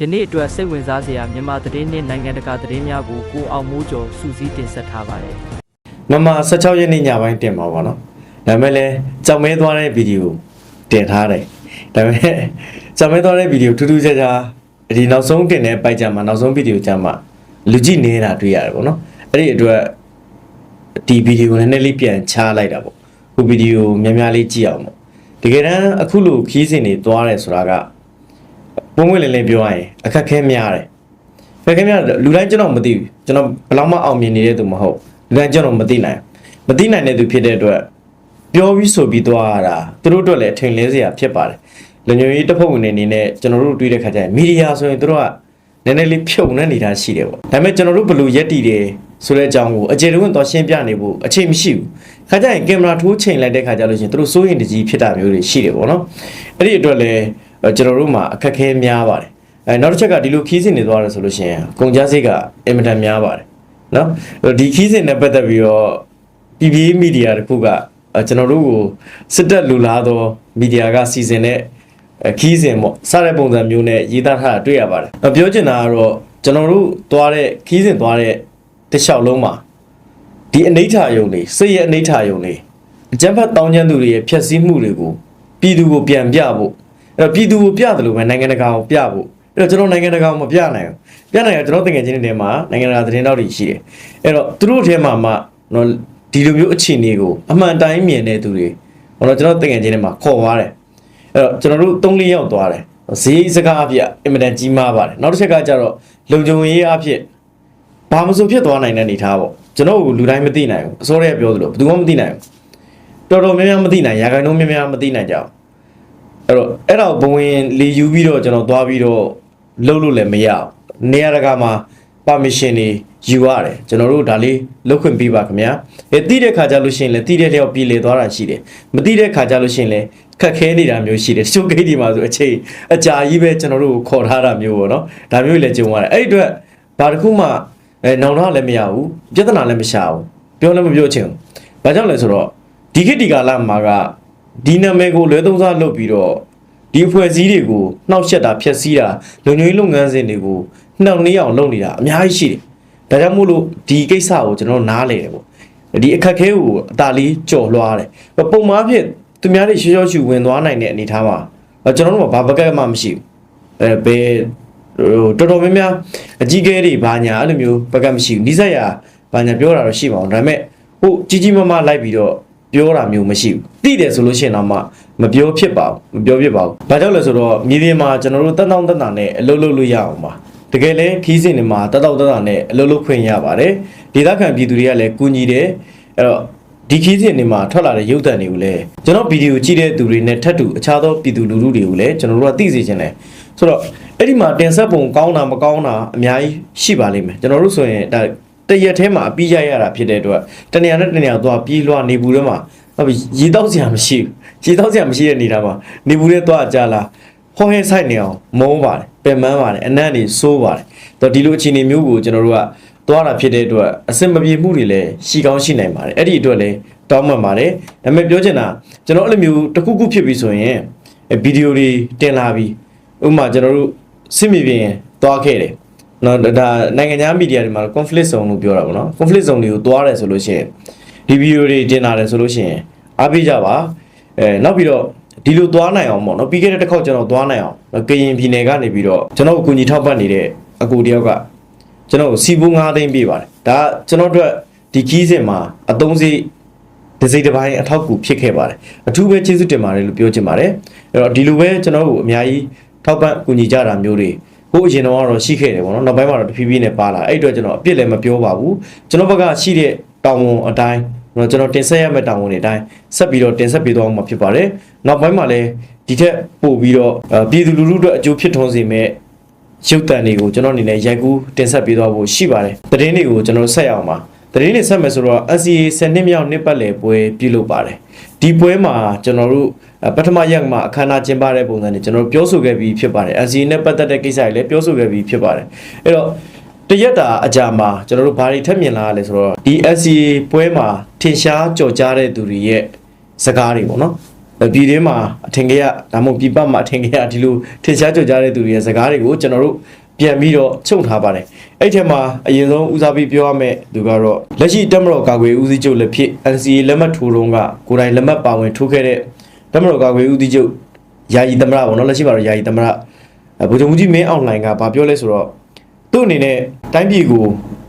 ယနေ့အတွက်စိတ်ဝင်စားစရာမြန်မာသတင်းနှင့်နိုင်ငံတကာသတင်းများကိုကိုအောင်မိုးကျော်စူးစီးတင်ဆက်ထားပါတယ်မမ16ရက်နေ့ညပိုင်းတင်ပါပါတော့ဒါပေမဲ့လည်းကြောင်မဲသွားတဲ့ဗီဒီယိုတင်ထားတယ်ဒါပေမဲ့ကြောင်မဲသွားတဲ့ဗီဒီယိုထူးထူးခြားခြားဒီနောက်ဆုံးတင်တဲ့ပိုက်ကြမှာနောက်ဆုံးဗီဒီယိုကြမှာလူကြည့်နေတာတွေ့ရတယ်ပေါ့နော်အဲ့ဒီအတွက်ဒီဗီဒီယိုနည်းနည်းလေးပြန်ချလိုက်တာပေါ့ဟိုဗီဒီယိုများများလေးကြည့်အောင်ပေါ့တကယ်တမ်းအခုလိုခီးစဉ်တွေသွားတယ်ဆိုတာက ပုံဝင်လင်းလင်းပြောရရင်အခက်ခဲများတယ်ဖခင်များလူတိုင်းကျွန်တော်မသိဘူးကျွန်တော်ဘယ်လောက်မှအောင်မြင်နေတဲ့သူမဟုတ်လူတိုင်းကျွန်တော်မသိနိုင်မသိနိုင်တဲ့သူဖြစ်တဲ့အတွက်ပြောပြီးဆိုပြီးသွားရတာသူတို့အတွက်လည်းအထင်လဲစရာဖြစ်ပါတယ်လူညိုကြီးတစ်ဖက်ဝင်နေနေနဲ့ကျွန်တော်တို့တွေ့တဲ့ခါကျရင်မီဒီယာဆိုရင်သူတို့ကနည်းနည်းလေးဖြုတ်နေနေတာရှိတယ်ပေါ့ဒါပေမဲ့ကျွန်တော်တို့ဘယ်လိုရက်တည်တယ်ဆိုတဲ့အကြောင်းကိုအကျေတဝင့်သွားရှင်းပြနေဖို့အချိန်မရှိဘူးခါကျရင်ကင်မရာထိုးချိန်လိုက်တဲ့ခါကျလို့ရှိရင်သူတို့စိုးရင်တကြီးဖြစ်တာမျိုးတွေရှိတယ်ပေါ့နော်အဲ့ဒီအတွက်လည်း ကျွန်တော်တို့မှာအခက်အခဲများပါတယ်အဲနောက်တစ်ချက်ကဒီလိုခီးစဉ်နေသွားတယ်ဆိုလို့ရှိရင်ကုန်ကြစိတ်ကအင်မတန်များပါတယ်နော်ဒီခီးစဉ်နဲ့ပတ်သက်ပြီးတော့ PPA မီဒီယာတခုကအဲကျွန်တော်တို့ကိုစစ်တပ်လူလားသောမီဒီယာကစီစဉ်တဲ့အဲခီးစဉ်ပေါ့စတဲ့ပုံစံမျိုးနဲ့ရေးသားထားတာတွေ့ရပါတယ်အပြောချင်တာကတော့ကျွန်တော်တို့သွားတဲ့ခီးစဉ်သွားတဲ့တစ်လျှောက်လုံးမှာဒီအနိဋ္ဌာယုံတွေစိတ်ရဲ့အနိဋ္ဌာယုံတွေအကျံဖတ်တောင်းကျမ်းသူတွေရဲ့ဖြည့်ဆည်းမှုတွေကိုပြည်သူကိုပြန်ပြဖို့ အဲ့တော့ပြည်သူကိုပြတယ်လို့ပဲနိုင်ငံတကာကိုပြဖို့အဲ့တော့ကျွန်တော်နိုင်ငံတကာကိုမပြနိုင်ဘူးပြနိုင်ရကျွန်တော်တကယ်ချင်းတွေထဲမှာနိုင်ငံတကာသတင်းတောက်တွေရှိတယ်အဲ့တော့သူတို့ထဲမှာမှနော်ဒီလိုမျိုးအခြေအနေကိုအမှန်တိုင်းမြင်တဲ့သူတွေဟောတော့ကျွန်တော်တကယ်ချင်းတွေမှာခေါ်သွားတယ်အဲ့တော့ကျွန်တော်တို့၃၄ယောက်သွားတယ်ဈေးစကားအပြအင်မတန်ကြီးမားပါတယ်နောက်တစ်ချက်ကကျတော့လုံခြုံရေးအဖြစ်ဘာမဆိုဖြစ်သွားနိုင်တဲ့အနေထားပေါ့ကျွန်တော်ကလူတိုင်းမသိနိုင်ဘူးအစိုးရပြောသလိုဘယ်သူမှမသိနိုင်ဘူးတော်တော်များများမသိနိုင်ရာခိုင်နှုန်းများများမသိနိုင်ကြအောင် အဲ့တော့အဲ့တော့ဘဝင်လီယူပြီးတော့ကျွန်တော်သွားပြီးတော့လှုပ်လို့လည်းမရအောင်နေရာတကာမှာ permission တွေယူရတယ်ကျွန်တော်တို့ဒါလေးလုပ်ခွင့်ပေးပါခင်ဗျာအဲတိတဲ့ခါကြလို့ရှိရင်လည်းတိတဲ့လျောက်ပြည်လေသွားတာရှိတယ်မတိတဲ့ခါကြလို့ရှိရင်လည်းခက်ခဲနေတာမျိုးရှိတယ်ရှုပ်ဂိတ်ဒီမှာဆိုအချိန်အကြာကြီးပဲကျွန်တော်တို့ကိုခေါ်ထားတာမျိုးပေါ့နော်ဒါမျိုးလည်းကြုံရတယ်အဲ့ဒီအတွက်ဘာတစ်ခုမှအဲနောင်တော့လည်းမရဘူးပြဿနာလည်းမရှာဘူးပြောလည်းမပြောချင်ဘူးဘာကြောင့်လဲဆိုတော့ဒီခေတ်ဒီကာလမှာက ဒီနာမည်ကိုလွဲသုံးစားလုပ်ပြီးတော့ဒီအဖွဲ့အစည်းတွေကိုနှောက်ယှက်တာဖျက်ဆီးတာလုံခြုံရေးလုပ်ငန်းစဉ်တွေကိုနှောင့်နှေးအောင်လုပ်နေတာအများကြီးရှိတယ်ဒါကြောင့်မို့လို့ဒီကိစ္စကိုကျွန်တော်နားလေတယ်ပေါ့ဒီအခက်ခဲကိုအသာလေးကြော်လွှားတယ်ပုံမှန်အဖြစ်သူများတွေရှော့ရှော့ရှူဝင်သွားနိုင်တဲ့အနေအထားမှာကျွန်တော်တို့ကဘာဘက်ကမှမရှိဘူးအဲဘယ်ဟိုတော်တော်များများအကြီးကဲတွေဘာညာအဲ့လိုမျိုးဘက်ကမရှိဘူးနိစက်ရဘာညာပြောတာတော့ရှိပါအောင်ဒါပေမဲ့ဟိုကြီးကြီးမားမားလိုက်ပြီးတော့ ပြောတာမျိုးမရှိဘူးတိတယ်ဆိုလို့ရှိရင်တော့မှမပြောဖြစ်ပါဘူးမပြောဖြစ်ပါဘူးဘာကြောင့်လဲဆိုတော့မြေပြင်မှာကျွန်တော်တို့တက်တောင့်တက်တာနဲ့အလုပ်လုပ်လို့ရအောင်ပါတကယ်လဲခီးစင်တွေမှာတက်တောင့်တက်တာနဲ့အလုပ်လုပ်ခွင့်ရပါတယ်ဒေသခံပြည်သူတွေကလည်းကူညီတယ်အဲ့တော့ဒီခီးစဉ်တွေမှာထွက်လာတဲ့ရုပ်သံတွေကိုလည်းကျွန်တော်ဗီဒီယိုကြည့်တဲ့သူတွေနဲ့ထပ်တူအခြားသောပြည်သူလူထုတွေကိုလည်းကျွန်တော်တို့ကသိစေချင်တယ်ဆိုတော့အဲ့ဒီမှာတင်ဆက်ပုံကောင်းတာမကောင်းတာအများကြီးရှိပါလိမ့်မယ်ကျွန်တော်တို့ဆိုရင်ဒါ တရက်ထဲမှာအပြီးရရတာဖြစ်တဲ့အတွက်တနေရာနဲ့တနေရာသွားပြေးလွှားနေဘူးထဲမှာဟုတ်ပြီရေတောက်စရာမရှိဘူးရေတောက်စရာမရှိတဲ့နေရာမှာနေဘူးထဲသွားကြလားဟောဟဲဆိုင်နေအောင်မုန်းပါတယ်ပင်ပန်းပါတယ်အနံ့တွေစိုးပါတယ်တော့ဒီလိုအခြေအနေမျိုးကိုကျွန်တော်တို့ကသွားတာဖြစ်တဲ့အတွက်အစင်မပြေမှုတွေလည်းရှိကောင်းရှိနိုင်ပါတယ်အဲ့ဒီအတွက်လည်းတောင်းပန်ပါတယ်ဒါပေမဲ့ပြောချင်တာကျွန်တော်အဲ့လိုမျိုးတစ်ခုခုဖြစ်ပြီဆိုရင်ဗီဒီယိုတွေတင်လာပြီးဥပမာကျွန်တော်တို့စစ်မြေပြင်သွားခဲ့တယ် နော်ဒါနိုင်ငံခြားမီဒီယာတွေမှာ conflict zone လို့ပြောတာပေါ့နော် conflict zone တွေကိုသွားတယ်ဆိုလို့ရှိရင်ဒီဗီဒီယိုတွေတင်လာတယ်ဆိုလို့ရှိရင်အားပေးကြပါအဲနောက်ပြီးတော့ဒီလိုသွားနိုင်အောင်ပေါ့နော်ပြီးခဲ့တဲ့တစ်ခေါက်ကျွန်တော်သွားနိုင်အောင်ကရင်ပြည်နယ်ကနေပြီးတော့ကျွန်တော်ကိုအကူအညီထောက်ပံ့နေတဲ့အကူတယောက်ကကျွန်တော်စီဘူး9သိန်းပေးပါတယ်ဒါကျွန်တော်တို့ဒီကြီးစင်မှာအသုံးစရိတ်ဒီစိတ်တစ်ပိုင်းအထောက်အကူဖြစ်ခဲ့ပါတယ်အထူးပဲကျေးဇူးတင်ပါတယ်လို့ပြောချင်ပါတယ်အဲ့တော့ဒီလိုပဲကျွန်တော်တို့အများကြီးထောက်ပံ့ကူညီကြတာမျိုးတွေ ဟိုအရင်တော့ကတော့ရှိခဲ့တယ်ပေါ့နော်နောက်ပိုင်းမှာတော့တဖြည်းဖြည်းနဲ့ပါလာအဲ့အတွက်ကျွန်တော်အပြစ်လည်းမပြောပါဘူးကျွန်တော်ဘက်ကရှိတဲ့တောင်းဝန်အတိုင်းကျွန်တော်တင်ဆက်ရမယ့်တောင်းဝန်တွေအတိုင်းဆက်ပြီးတော့တင်ဆက်ပေးသွားမှာဖြစ်ပါတယ်နောက်ပိုင်းမှာလည်းဒီထက်ပို့ပြီးတော့ပြည်သူလူထုအတွက်အကျိုးဖြစ်ထွန်းစေမယ့်ရုပ်တံတွေကိုကျွန်တော်အနေနဲ့ရိုက်ကူးတင်ဆက်ပေးသွားဖို့ရှိပါတယ်သတင်းတွေကိုကျွန်တော်ဆက်ရအောင်ပါသတင်းတွေဆက်မယ်ဆိုတော့ NCA 10နှစ်မြောက်နှစ်ပတ်လည်ပွဲပြုလုပ်ပါတယ် ဒီပွဲမှာကျွန်တော်တို့ပထမရက်မှာအခမ်းအနားကျင်းပတဲ့ပုံစံတွေကျွန်တော်တို့ပြောဆိုခဲ့ပြီးဖြစ်ပါတယ် NCA နဲ့ပတ်သက်တဲ့ကိစ္စတွေလည်းပြောဆိုခဲ့ပြီးဖြစ်ပါတယ်အဲ့တော့တရက်တာအကြာမှာကျွန်တော်တို့ဘာတွေထပ်မြင်လာရလဲဆိုတော့ဒီ NCA ပွဲမှာထင်ရှားကြော်ကြားတဲ့သူတွေရဲ့စကားတွေပေါ့နော်ပြည်တွင်းမှာအထင်ကြီးဒါမှမဟုတ်ပြည်ပမှာအထင်ကြီးဒီလိုထင်ရှားကြကြတဲ့သူတွေရဲ့စကားတွေကိုကျွန်တော်တို့ ပြန်ပြီးတော့ချုပ်ထားပါတယ်အဲ့ထက်မှာအရင်ဆုံးဦးစားပေးပြောရမယ့်သူကတော့လက်ရှိတက်မတော်ကာကွယ်ဦးစီးချုပ်လက်ဖြစ် NCA လက်မှတ်ထိုးတော့ကကိုယ်တိုင်လက်မှတ်ပါဝင်ထိုးခဲ့တဲ့တက်မတော်ကာကွယ်ဦးစီးချုပ်ယာယီသမရပေါ့နော်လက်ရှိမှာတော့ယာယီသမရဗိုလ်ချုပ်မှုကြီးမင်းအောင်လှိုင်ကဗာပြောလဲဆိုတော့သူ့အနေနဲ့တိုင်းပြည်ကို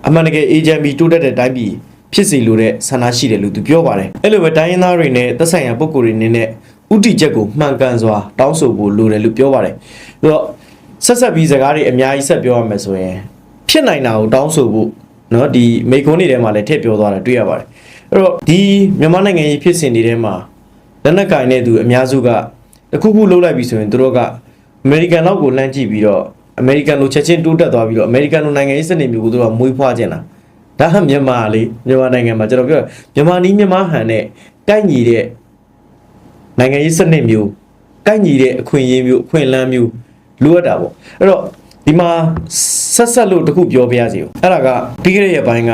အမှန်တကယ်အေဂျင်ဘီတိုးတက်တဲ့တိုင်းပြည်ဖြစ်စီလိုတဲ့ဆန္ဒရှိတယ်လို့သူပြောပါတယ်အဲ့လိုပဲတိုင်းရင်းသားတွေနဲ့သက်ဆိုင်ရာပုဂ္ဂိုလ်တွေအနေနဲ့ဥတီချက်ကိုမှန်ကန်စွာတောင်းဆိုဖို့လိုတယ်လို့ပြောပါတယ်အဲ့တော့ ဆက်ဆက်ပြီးစကားတွေအများကြီးဆက်ပြောရမယ်ဆိုရင်ဖြစ်နိုင်တာကိုတောင်းဆိုဖို့เนาะဒီမိခွန်းတွေထဲမှာလည်းထည့်ပြောသွားတာတွေ့ရပါတယ်အဲ့တော့ဒီမြန်မာနိုင်ငံရေးဖြစ်စဉ်တွေထဲမှာလက်နက်ကင်တဲ့သူအများစုကတစ်ခုခုလှုပ်လိုက်ပြီဆိုရင်သူတို့ကအမေရိကန်လောက်ကိုလှမ်းကြည့်ပြီးတော့အမေရိကန်လိုချက်ချင်းတိုးတက်သွားပြီးတော့အမေရိကန်လိုနိုင်ငံရေးစနစ်မျိုးကိုသူတို့ကမွေးဖွားခြင်းလားဒါကမြန်မာလေမြန်မာနိုင်ငံမှာကျွန်တော်ပြောမြန်မာနီးမြန်မာဟန်နဲ့ကိုက်ညီတဲ့နိုင်ငံရေးစနစ်မျိုးကိုက်ညီတဲ့အခွင့်အရေးမျိုးအခွင့်အလမ်းမျိုး လိုအပ်တာပေါ့အဲ့တော့ဒီမှာဆက်ဆက်လို့တခုပြောပြရစီအဲ့ဒါကပြီးခဲ့တဲ့ရက်ပိုင်းက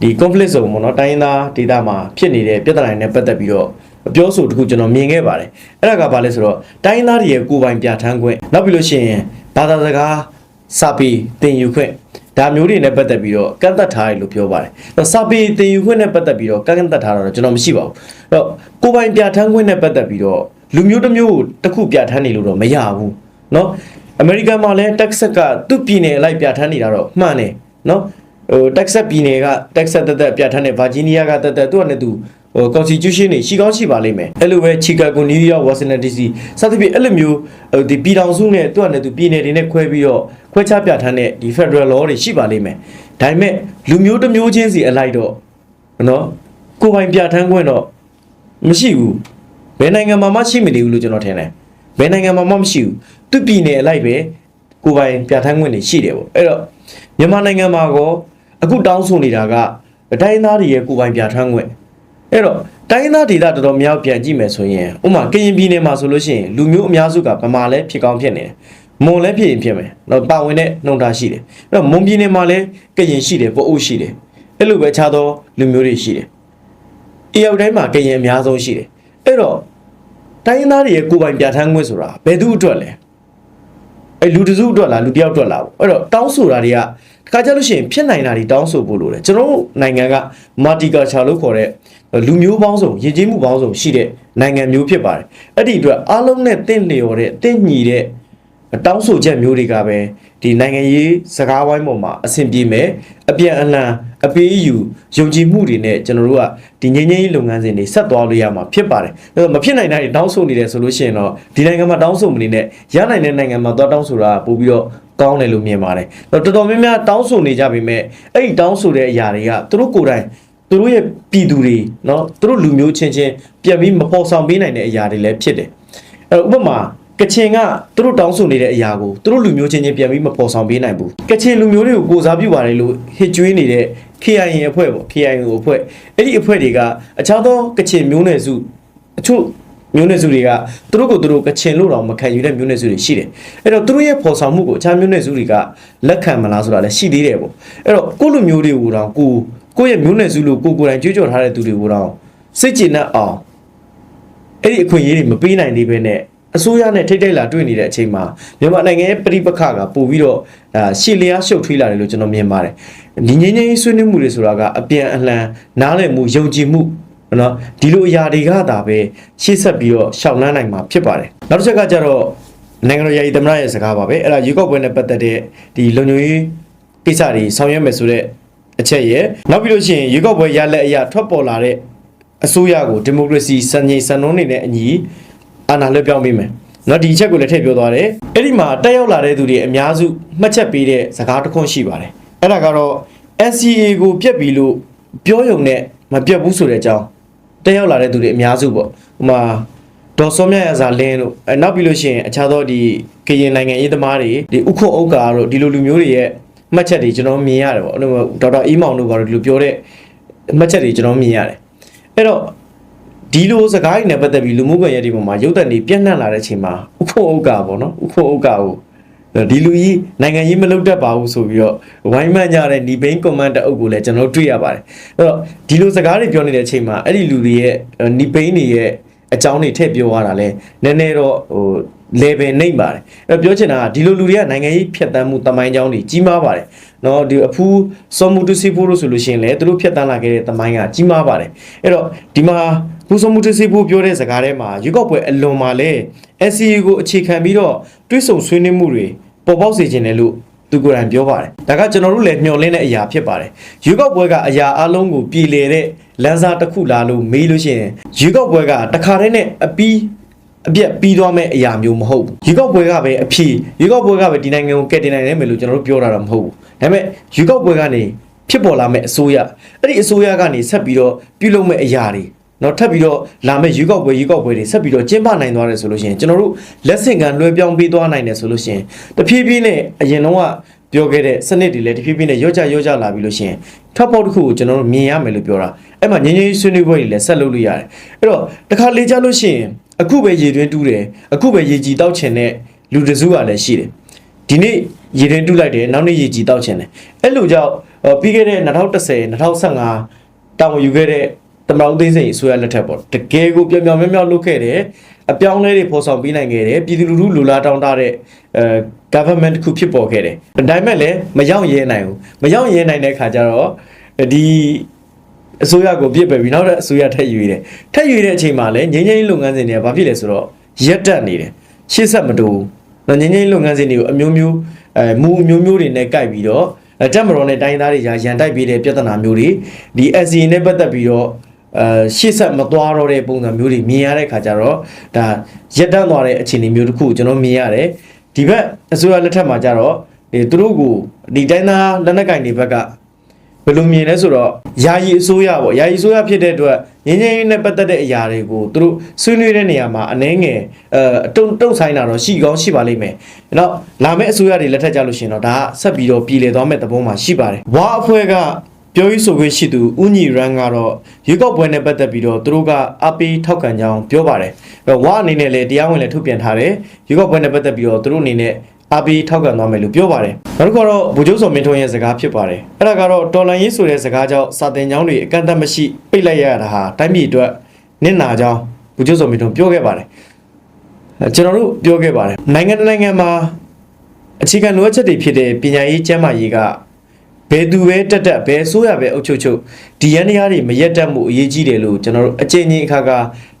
ဒီ conflict zone ပေါ့နော်တိုင်းရင်းသားဒေသမှာဖြစ်နေတဲ့ပြဿနာတွေနဲ့ပတ်သက်ပြီးတော့ပြောဆိုတခုကျွန်တော်မြင်ခဲ့ပါတယ်အဲ့ဒါကဘာလဲဆိုတော့တိုင်းရင်းသားတွေရဲ့ကိုယ်ပိုင်ပြဋ္ဌာန်းခွင့်နောက်ပြီးလို့ရှိရင်ဘာသာစကားစာပေသင်ယူခွင့်ဒါမျိုးတွေနဲ့ပတ်သက်ပြီးတော့ကန့်သက်ထားတယ်လို့ပြောပါတယ်အဲ့တော့စာပေသင်ယူခွင့်နဲ့ပတ်သက်ပြီးတော့ကန့်သက်ထားတာတော့ကျွန်တော်မရှိပါဘူးအဲ့တော့ကိုယ်ပိုင်ပြဋ္ဌာန်းခွင့်နဲ့ပတ်သက်ပြီးတော့လူမျိုးတစ်မျိုးကိုတစ်ခုပြဋ္ဌာန်းနေလို့တော့မရဘူး နော်အမေရိကန်မှာလည်းတက်ဆက်ကသူ့ပြည်နယ်အလိုက်ပြဋ္ဌာန်းနေတာတော့မှန်တယ်နော်ဟိုတက်ဆက်ပြည်နယ်ကတက်ဆက်တက်တက်ပြဋ္ဌာန်းတဲ့ဗာဂျီးနီးယားကတက်တက်သူ့အနေသူဟို constitution တွေရှိကောင်းရှိပါလိမ့်မယ်အဲ့လိုပဲ Chicago, New York, Washington DC စသဖြင့်အဲ့လိုမျိုးဒီပြည်ထောင်စုနဲ့သူ့အနေသူပြည်နယ်တွေနဲ့ခွဲပြီးတော့ခွဲခြားပြဋ္ဌာန်းတဲ့ဒီ federal law တွေရှိပါလိမ့်မယ်ဒါပေမဲ့လူမျိုးတစ်မျိုးချင်းစီအလိုက်တော့နော်ကိုပိုင်ပြဋ္ဌာန်းခွင့်တော့မရှိဘူးဘယ်နိုင်ငံမှာမှရှိမနေဘူးလို့ကျွန်တော်ထင်တယ်ဘယ်နိုင်ငံမှာမှမရှိဘူး သူပြည်နယ်အလိုက်ပဲကိုယ်ပိုင်ပြဋ္ဌာန်းခွင့်တွေရှိတယ်ပေါ့အဲ့တော့မြန်မာနိုင်ငံမှာကောအခုတောင်းဆိုနေတာကတိုင်းသားတွေရဲ့ကိုယ်ပိုင်ပြဋ္ဌာန်းခွင့်အဲ့တော့တိုင်းရင်းသားဒေသတော်တော်များများပြန်ကြည့်မယ်ဆိုရင်ဥပမာကရင်ပြည်နယ်မှာဆိုလို့ရှိရင်လူမျိုးအများစုကဗမာလည်းဖြစ်ကောင်းဖြစ်နေတယ်မွန်လည်းဖြစ်ရင်ဖြစ်မယ်တော့ပါဝင်တဲ့နှုံထားရှိတယ်အဲ့တော့မွန်ပြည်နယ်မှာလည်းကရင်ရှိတယ်ပအိုးရှိတယ်အဲ့လိုပဲခြားသောလူမျိုးတွေရှိတယ်အရောက်တိုင်းမှာကရင်အများဆုံးရှိတယ်အဲ့တော့တိုင်းရင်းသားတွေရဲ့ကိုယ်ပိုင်ပြဋ္ဌာန်းခွင့်ဆိုတာဘယ်သူအတွက်လဲ အဲ့လူတစ်စုအတွက်လားလူတစ်ယောက်အတွက်လားပေါ့အဲ့တော့တောင်းဆိုတာတွေကတခါကြလို့ရှိရင်ဖြစ်နိုင်တာတွေတောင်းဆိုဖို့လိုတယ်ကျွန်တော်တို့နိုင်ငံက multicultural လို့ခေါ်တဲ့လူမျိုးပေါင်းစုံယဉ်ကျေးမှုပေါင်းစုံရှိတဲ့နိုင်ငံမျိုးဖြစ်ပါတယ်အဲ့ဒီအတွက်အားလုံးနဲ့တင့်လျော်တဲ့တင့်ညီတဲ့ တောင်းဆိုချက်မျိုးတွေကပဲဒီနိုင်ငံရေးစကားဝိုင်းပေါ်မှာအဆင်ပြေမယ်အပြန်အလှန်အပေးအယူယုံကြည်မှုတွေနဲ့ကျွန်တော်တို့ကဒီငြိမ်းချမ်းရေးလုပ်ငန်းစဉ်တွေဆက်သွားလို့ရမှာဖြစ်ပါတယ်အဲ့တော့မဖြစ်နိုင်တာတွေတောင်းဆိုနေတယ်ဆိုလို့ရှိရင်တော့ဒီနိုင်ငံမှာတောင်းဆိုမနေနဲ့ရနိုင်တဲ့နိုင်ငံမှာသွားတောင်းဆိုတာပို့ပြီးတော့ကောင်းတယ်လို့မြင်ပါတယ်အဲ့တော့တော်တော်များများတောင်းဆိုနေကြပေမဲ့အဲ့ဒီတောင်းဆိုတဲ့အရာတွေကသူတို့ကိုယ်တိုင် သူတို့ရဲ့ပြည်သူတွေเนาะသူတို့လူမျိုးချင်းချင်းပြန်ပြီးမပေါ်ဆောင်ပေးနိုင်တဲ့အရာတွေလည်းဖြစ်တယ်အဲဥပမာ ကချင်ကသူတို့တောင်းဆိုနေတဲ့အရာကိုသူတို့လူမျိုးချင်းချင်းပြန်ပြီးမပေါ်ဆောင်ပေးနိုင်ဘူးကချင်လူမျိုးတွေကိုကိုစားပြုပါတယ်လို့ဟစ်ကြွေးနေတဲ့ KIN အဖွဲ့ပေါ့ KIN အဖွဲ့အဲ့ဒီအဖွဲ့တွေကအခြားသောကချင်မျိုးနွယ်စုအချို့မျိုးနွယ်စုတွေကသူတို့ကိုသူတို့ကချင်လို့တော့မခံယူတဲ့မျိုးနွယ်စုတွေရှိတယ်အဲ့တော့သူတို့ရဲ့ပေါ်ဆောင်မှုကိုအခြားမျိုးနွယ်စုတွေကလက်ခံမလားဆိုတာလည်းရှိသေးတယ်ပေါ့အဲ့တော့ကိုယ့်လူမျိုးတွေကိုတော့ကိုကိုယ့်ရဲ့မျိုးနွယ်စုလို့ကိုကိုယ်တိုင်ကြွေးကြော်ထားတဲ့သူတွေကိုတော့စိတ်ကျဉ်တတ်အောင်အဲ့ဒီအခွင့်အရေးတွေမပေးနိုင်သေးဘဲနဲ့ အစိုးရနဲ့ထိတ်ထိတ်လာတွေ့နေတဲ့အချိန်မှာမြန်မာနိုင်ငံရဲ့ပြည်ပခါကပို့ပြီးတော့ဒါရှေ့လျားရှုပ်ထွေးလာတယ်လို့ကျွန်တော်မြင်ပါတယ်ဒီငင်းငင်းဆွေးနွေးမှုတွေဆိုတာကအပြန်အလှန်နားလည်မှုယုံကြည်မှုနော်ဒီလိုအရာတွေကသာပဲရှေ့ဆက်ပြီးတော့ရှောင်လန်းနိုင်မှာဖြစ်ပါတယ်နောက်တစ်ချက်ကကျတော့နိုင်ငံတော်ယာယီသမ္မတရဲ့စကားပါပဲအဲ့ဒါရွေးကောက်ပွဲနဲ့ပတ်သက်တဲ့ဒီလုံခြုံရေးကိစ္စတွေဆောင်ရွက်မယ်ဆိုတဲ့အချက်ရဲ့နောက်ပြီးလို့ရှိရင်ရွေးကောက်ပွဲရလက်အရာထွက်ပေါ်လာတဲ့အစိုးရကိုဒီမိုကရေစီစံချိန်စံနှုန်းတွေနဲ့အညီ အာဏာလွှဲပြောင်းပေးမယ်။နော်ဒီအချက်ကိုလည်းထည့်ပြောသွားတယ်။အဲ့ဒီမှာတက်ရောက်လာတဲ့သူတွေအများစုမှတ်ချက်ပေးတဲ့စကားတစ်ခွန်းရှိပါတယ်။အဲ့ဒါကတော့ NCA ကိုပြက်ပြီလို့ပြောရုံနဲ့မပြတ်ဘူးဆိုတဲ့အကြောင်းတက်ရောက်လာတဲ့သူတွေအများစုပေါ့။ဟိုမှာဒေါ်စောမြရစာလင်းတို့အဲနောက်ပြီးလို့ရှိရင်အခြားသောဒီကရင်နိုင်ငံရေးသမားတွေဒီဥခုတ်ဥက္ကာတို့ဒီလိုလူမျိုးတွေရဲ့မှတ်ချက်တွေကျွန်တော်မြင်ရတယ်ပေါ့။အဲ့လိုဒေါက်တာအေးမောင်တို့ကတော့ဒီလိုပြောတဲ့မှတ်ချက်တွေကျွန်တော်မြင်ရတယ်။အဲ့တော့ ဒီလိုစကားတွေနဲ့ပတ်သက်ပြီးလူမှုကွန်ရက်တွေပေါ်မှာရုပ်သက်နေပြန့်နှံ့လာတဲ့အချိန်မှာဥဖို့ဥက္ကာပေါ့နော်ဥဖို့ဥက္ကာကိုဒီလူကြီးနိုင်ငံရေးမလုပ်တတ်ပါဘူးဆိုပြီးတော့ဝိုင်းမှန်ကြတဲ့ဒီဘိန်းကွန်မန်တအုပ်ကိုလည်းကျွန်တော်တွေ့ရပါတယ်အဲ့တော့ဒီလိုစကားတွေပြောနေတဲ့အချိန်မှာအဲ့ဒီလူတွေရဲ့ဒီဘိန်းတွေရဲ့အကြောင်းတွေထည့်ပြောရတာလဲနည်းနည်းတော့ဟို level နှိမ့်ပါတယ်အဲ့ပြောချင်တာကဒီလိုလူတွေကနိုင်ငံရေးဖျက်ဆီးမှုတမိုင်းကြောင်းတွေကြီးမားပါတယ်နော်ဒီအဖူးစော်မှုတူစီဖို့လို့ဆိုလို့ရှိရင်လည်းသူတို့ဖျက်ဆီးလာခဲ့တဲ့တမိုင်းကကြီးမားပါတယ်အဲ့တော့ဒီမှာ ဖူးစောမှုတစီဖို့ပြောတဲ့စကားထဲမှာရွေးကောက်ပွဲအလွန်မှာလဲ SCA ကိုအခြေခံပြီးတော့တွဲဆုံဆွေးနွေးမှုတွေပေါ်ပေါက်စေခြင်းတယ်လို့သူကိုယ်တိုင်ပြောပါတယ်ဒါကကျွန်တော်တို့လည်းမျှော်လင့်တဲ့အရာဖြစ်ပါတယ်ရွေးကောက်ပွဲကအရာအလုံးကိုပြည်လေတဲ့လမ်းစာတစ်ခုလာလို့မေးလို့ရှိရင်ရွေးကောက်ပွဲကတခါတည်းနဲ့အပီးအပြက်ပြီးသွားမဲ့အရာမျိုးမဟုတ်ဘူးရွေးကောက်ပွဲကပဲအဖြေရွေးကောက်ပွဲကပဲဒီနိုင်ငံကိုကယ်တင်နိုင်တယ်မယ်လို့ကျွန်တော်တို့ပြောတာတော့မဟုတ်ဘူးဒါပေမဲ့ရွေးကောက်ပွဲကနေဖြစ်ပေါ်လာမဲ့အစိုးရအဲ့ဒီအစိုးရကနေဆက်ပြီးတော့ပြုလုပ်မဲ့အရာတွေ နော်ထပ်ပြီးတော့လာမဲ့ရွေးကောက်ပွဲရွေးကောက်ပွဲတွေဆက်ပြီးတော့ကျင်းပနိုင်သွားတယ်ဆိုလို့ရှိရင်ကျွန်တော်တို့လက်ဆင့်ကမ်းလွှဲပြောင်းပေးသွားနိုင်တယ်ဆိုလို့ရှိရင်တဖြည်းဖြည်းနဲ့အရင်တော့ကပြောခဲ့တဲ့စနစ်တွေလည်းတဖြည်းဖြည်းနဲ့ရောကြရောကြလာပြီလို့ရှိရင်ထပ်ဖို့တစ်ခုကိုကျွန်တော်တို့မြင်ရမယ်လို့ပြောတာအဲ့မှာငင်းငင်းဆွေးနွေးပွဲတွေလည်းဆက်လုပ်လို့ရတယ်အဲ့တော့တခါလေကြလို့ရှိရင်အခုပဲရေတွင်းတူးတယ်အခုပဲရေကြည်တောက်ချင်တဲ့လူတစုကလည်းရှိတယ်ဒီနေ့ရေတွင်းတူးလိုက်တယ်နောက်နေ့ရေကြည်တောက်ချင်တယ်အဲ့လိုကြောင့်ဟိုပြီးခဲ့တဲ့2010 2015တောင်ယူခဲ့တဲ့ တမန်တော်သိန်းစိန်အစိုးရလက်ထက်ပေါ့တကယ်ကိုပြောင်ပြောင်မြောက်မြောက်လုပ်ခဲ့တယ်အပြောင်းလဲတွေပေါ်ဆောင်ပေးနိုင်ခဲ့တယ်ပြည်သူလူထုလူလားတောင်းတတဲ့အဲ government တစ်ခုဖြစ်ပေါ်ခဲ့တယ်ဒါပေမဲ့လည်းမရောက်ရဲနိုင်ဘူးမရောက်ရဲနိုင်တဲ့ခါကျတော့ဒီအစိုးရကိုပြစ်ပယ်ပြီးနောက်တဲ့အစိုးရထက်ယူရတယ်ထက်ယူတဲ့အချိန်မှာလည်းငင်းငင်းလုပ်ငန်းစဉ်တွေကဘာဖြစ်လဲဆိုတော့ရက်တက်နေတယ်ရှေ့ဆက်မတိုးဘူးငင်းငင်းလုပ်ငန်းစဉ်တွေကိုအမျိုးမျိုးအဲမူအမျိုးမျိုးတွေနဲ့ကြိုက်ပြီးတော့အဲတက်မတော်နဲ့တိုင်းသားတွေရာရန်တိုက်ပြီးတဲ့ပြဿနာမျိုးတွေဒီ SC နဲ့ပတ်သက်ပြီးတော့ အဲရှေ့ဆက်မသွားတော့တဲ့ပုံစံမျိုးတွေမြင်ရတဲ့ခါကျတော့ဒါရက်တန်းသွားတဲ့အခြေအနေမျိုးတစ်ခုကိုကျွန်တော်မြင်ရတယ်ဒီဘက်အစိုးရလက်ထက်မှာကျတော့ဒီသူတို့ကိုဒီတိုင်းသားလက်နက်ကင်တွေဘက်ကဘယ်လိုမြင်လဲဆိုတော့ယာယီအစိုးရပေါ့ယာယီအစိုးရဖြစ်တဲ့အတွက်ငင်းငင်းနဲ့ပတ်သက်တဲ့အရာတွေကိုသူတို့ဆွေးနွေးတဲ့နေရာမှာအနှဲငယ်အဲတုံတုံဆိုင်တာတော့ရှိကောင်းရှိပါလိမ့်မယ်။အဲ့တော့လာမယ့်အစိုးရတွေလက်ထက်ကြလို့ရှိရင်တော့ဒါကဆက်ပြီးတော့ပြည်လည်သွားမယ့်သဘောမှာရှိပါတယ်။ဝါအဖွဲ့က ပြောရေးဆိုခွင့်ရှိသူဦးညီရန်ကတော့ရွေးကောက်ပွဲနဲ့ပတ်သက်ပြီးတော့သူတို့ကအပီးထောက်ခံကြောင်းပြောပါတယ်။အဲ့တော့ဝါအနေနဲ့လည်းတရားဝင်လည်းထုတ်ပြန်ထားတယ်။ရွေးကောက်ပွဲနဲ့ပတ်သက်ပြီးတော့သူတို့အနေနဲ့အပီးထောက်ခံသွားမယ်လို့ပြောပါတယ်။နောက်တစ်ခုကတော့ဗိုလ်ချုပ်စော်မင်းထွန်းရဲ့စကားဖြစ်ပါတယ်။အဲ့ဒါကတော့တော်လန်ရေးဆိုတဲ့စကားကြောင့်စာတင်ကျောင်းတွေအကန့်အသတ်မရှိပိတ်လိုက်ရတာဟာတိုင်းပြည်အတွက်နစ်နာကြောင်းဗိုလ်ချုပ်စော်မင်းထွန်းပြောခဲ့ပါတယ်။အဲကျွန်တော်တို့ပြောခဲ့ပါတယ်။နိုင်ငံတစ်နိုင်ငံမှာအခြေခံလိုအပ်ချက်တွေဖြစ်တဲ့ပညာရေးကျန်းမာရေးက ဘယ်သူပဲတက်တက်ဘယ်ဆိုးရပဲအုပ်ချုပ်ချုပ်ဒီရန်တရားတွေမရက်တက်မှုအရေးကြီးတယ်လို့ကျွန်တော်တို့အကျဉ်းချင်းအခါက